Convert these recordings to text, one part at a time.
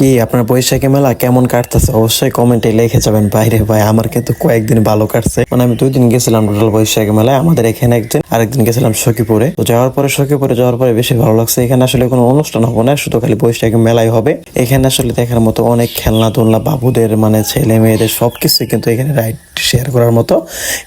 কি আপনার বৈশাখী মেলা কেমন কাটতেছে? অবশ্যই কমেন্টে লিখে যাবেন। বাইরে ভাই, আমার কিন্তু কয়েকদিন ভালো কাটছে। মানে আমি দুই দিন গেছিলাম টোটাল বৈশাখী মেলায়, আমাদের এখানে একদিন, আরেকদিন গেছিলাম সখীপুরে। তো যাওয়ার পরে সখীপুরে যাওয়ার পরে বেশি ভালো লাগছে। এখানে আসলে কোনো অনুষ্ঠান হবে না, শুধু খালি বৈশাখী মেলাই হবে। এখানে আসলে দেখার মতো অনেক খেলনা দোলনা বাবুদের মানে ছেলে মেয়েদের সবকিছু কিন্তু এখানে রাইড শেয়ার করার মতো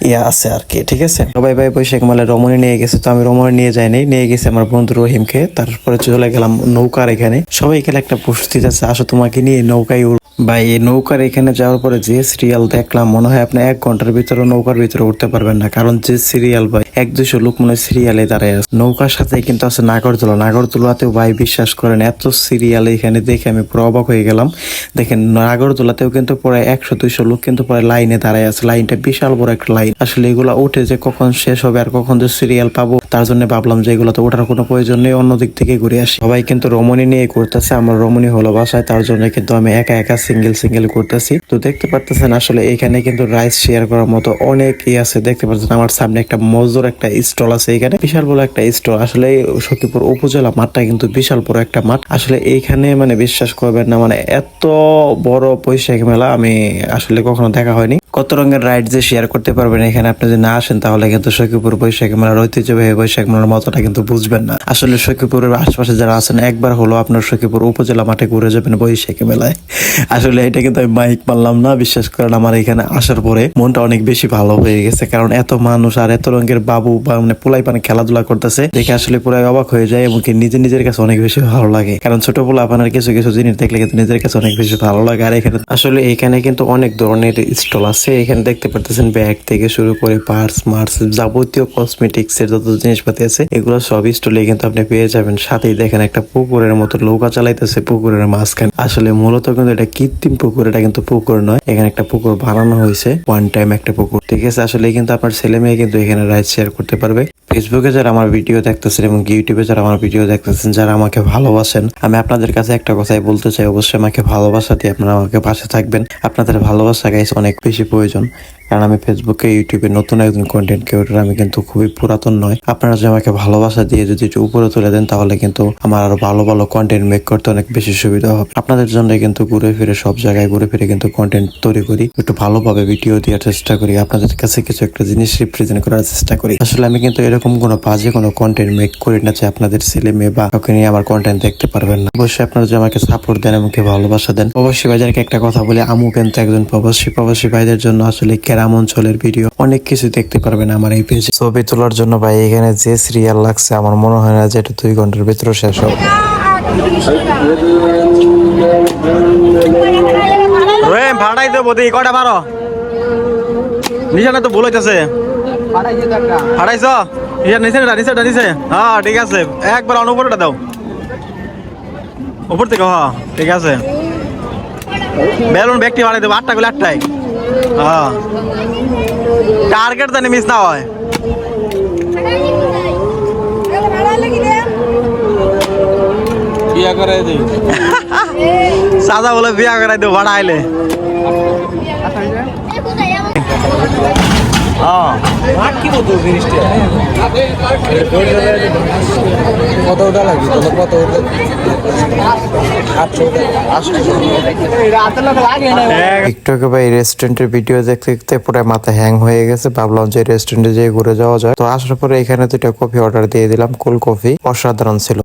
ইয়া আছে আর কি, ঠিক আছে? সবাই ভাই, বৈশাখ মেলায় রমণী নিয়ে গেছে, তো আমি রমণী নিয়ে যাইনি। নিয়ে গেছি আমার বন্ধু রহিমকে, তারপরে চলে গেলাম নৌকার এখানে। সবাই এখানে একটা প্রস্তুতি আছে আসো, তোমাকে নিয়ে নৌকায় উড় ভাই, এই নৌকার এখানে যাওয়ার পরে যে সিরিয়াল দেখলাম, মনে হয় আপনি এক ঘণ্টার ভিতরে নৌকার ভিতরে উঠতে পারবেন না। কারণ যে সিরিয়াল ভাই, এক দুশো লোক মনে হয় সিরিয়ালে দাঁড়ায় আছে। নৌকার সাথে কিন্তু আছে নাগরদোলা। নাগরদোলাতেও ভাই বিশ্বাস করেন, এত সিরিয়াল এখানে দেখে আমি পুরো অবাক হয়ে গেলাম। দেখেন, নাগরদোলাতেও কিন্তু প্রায় একশো, দুইশো লোক কিন্তু প্রায় লাইনে দাঁড়ায় আছে। লাইনটা বিশাল বড় একটা লাইন। আসলে এগুলা উঠে যে কখন শেষ হবে আর কখন যে সিরিয়াল পাবো তার জন্য ভাবলাম যে এগুলো তো ওঠার কোনো প্রয়োজন নেই, অন্য দিক থেকে ঘুরে আসি। সবাই কিন্তু রমণী নিয়ে করতেছে আমার রমণী হলো বাসায়, তার জন্য কিন্তু আমি একা একা সিঙ্গেল সিঙ্গেল করতেছি তো দেখতে পারতেছেন আসলে এখানে কিন্তু রাইস শেয়ার করার মতো অনেক ই আছে। দেখতে পাচ্ছেন আমার সামনে একটা মজুর একটা স্টল আছে এখানে, বিশাল বড় একটা স্টল আসলে সখীপুর উপজেলা মাঠটা কিন্তু বিশাল বড় একটা মাঠ। আসলে এইখানে মানে বিশ্বাস করবেন না মানে এত বড় বৈশাখ মেলা আমি আসলে কখনো দেখা হয়নি। কত রঙের রাইড যে শেয়ার করতে পারবেন এখানে, আপনি যদি না আসেন তাহলে কিন্তু সখীপুর বৈশাখ মেলার ঐতিহ্যবাহী বৈশাখ মেলার মতটা কিন্তু বুঝবেন না। আসলে সখীপুরের আশপাশে যারা আছেন, একবার হলো আপনার সখীপুর উপজেলা মাঠে ঘুরে যাবেন বৈশাখী মেলায়। আসলে এটা কিন্তু আমি মাইক মারলাম না, বিশ্বাস করেন আমার এখানে আসার পরে মনটা অনেক বেশি ভালো হয়ে গেছে। কারণ এত মানুষ আর এত রঙের বাবু বা মানে পোলাই পানে খেলাধুলা করতেছে, দেখে আসলে পুরো অবাক হয়ে যায় এবং কি নিজের নিজের কাছে অনেক বেশি ভালো লাগে। কারণ ছোট পোলা আপনার কিছু কিছু জিনিস দেখলে কিন্তু নিজের কাছে অনেক বেশি ভালো লাগে। আর এখানে আসলে এখানে কিন্তু অনেক ধরনের স্টল আছে। এখানে দেখতে পারতেছেন ব্যাগ থেকে শুরু করে পার্স, মার্স যাবতীয় কসমেটিক্স এর যত জিনিসপাতি আছে, এগুলো সব স্টলে কিন্তু আপনি পেয়ে যাবেন। সাথেই দেখেন একটা পুকুরের মতো নৌকা চালাইতেছে পুকুরের মাঝখানে। আসলে মূলত কিন্তু এটা কৃত্রিম পুকুর, এটা কিন্তু পুকুর নয়। এখানে একটা পুকুর বানানো হয়েছে ওয়ান টাইম একটা পুকুর। ঠিক আছে, আসলে কিন্তু আপনার ছেলে মেয়ে কিন্তু এখানে রাইড শেয়ার করতে পারবে। ফেসবুকে যারা আমার ভিডিও দেখতেছেন এবং ইউটিউবে যারা আমার ভিডিও দেখতেছেন, যারা আমাকে ভালোবাসেন, আমি আপনাদের কাছে একটা কথাই বলতে চাই। অবশ্যই আমাকে ভালোবাসা দিয়ে আপনারা আমাকে পাশে থাকবেন। আপনাদের ভালোবাসা গাইস অনেক বেশি প্রয়োজন। কারণ আমি ফেসবুকে ইউটিউবে নতুন একজন কন্টেন্ট ক্রিয়েটর আমি কিন্তু খুবই পুরাতন নয়। আপনারা যদি আমাকে ভালোবাসা দিয়ে যদি একটু উপরে তুলে দেন, তাহলে কিন্তু আমার আরও ভালো ভালো কন্টেন্ট মেক করতে অনেক বেশি সুবিধা হবে। আপনাদের জন্য কিন্তু ঘুরে ফিরে সব জায়গায় ঘুরে ফিরে কিন্তু কন্টেন্ট তৈরি করি, একটু ভালোভাবে ভিডিও দেওয়ার চেষ্টা করি, আপনাদের কাছে কিছু একটা জিনিস রিপ্রেজেন্ট করার চেষ্টা করি। আসলে আমি কিন্তু এরকম কোনো বাজে কোনো কন্টেন্ট মেক করি না যে আপনাদের ছেলে মেয়ে বা কাউকে নিয়ে আমার কন্টেন্ট দেখতে পারবেন না। অবশ্যই আপনারা যদি আমাকে সাপোর্ট দেন, আমাকে ভালোবাসা দেন প্রবাসী ভাইদেরকে একটা কথা বলে, আমু কিন্তু একজন প্রবাসী প্রবাসী ভাইদের জন্য আসলে গ্রাম অঞ্চলের ভিডিও অনেক কিছু দেখতে পারবেন আমার এই পেজে। ছবি তোলার জন্য ভাই এখানে যে সিরিয়াল লাগছে আমার মনে হয় না যে এটা দুই ঘণ্টার ভিতরে শেষ হবে। ভাড়াই দেবো দিই কয়টা বারো? নিশানে তো ভুল হইতেছে। হারাইছ ইয়া নিচে না নিচে নিচে হ্যাঁ ঠিক আছে। একবার অনুপরটা দাও। উপর থেকে হ্যাঁ ঠিক আছে। বেলুন ব্যক্তি বাড়াই দেবো আটটা গুলো আটটাই হ্যাঁ টার্গেট জানি মিস না হয় বিয়া করে দিই সাদা বলে বিয়া করাই কত ওটা লাগবে? কত ওটা? আটশো একটু আগে ভাই রেস্টুরেন্টের ভিডিও দেখতে দেখতে পুরো মাথা হ্যাং হয়ে গেছে। ভাবলাম যে রেস্টুরেন্টে যেয়ে ঘুরে যাওয়া যায়। তো আসার পরে এখানে দুটো কফি অর্ডার দিয়ে দিলাম কুল কফি অসাধারণ ছিল।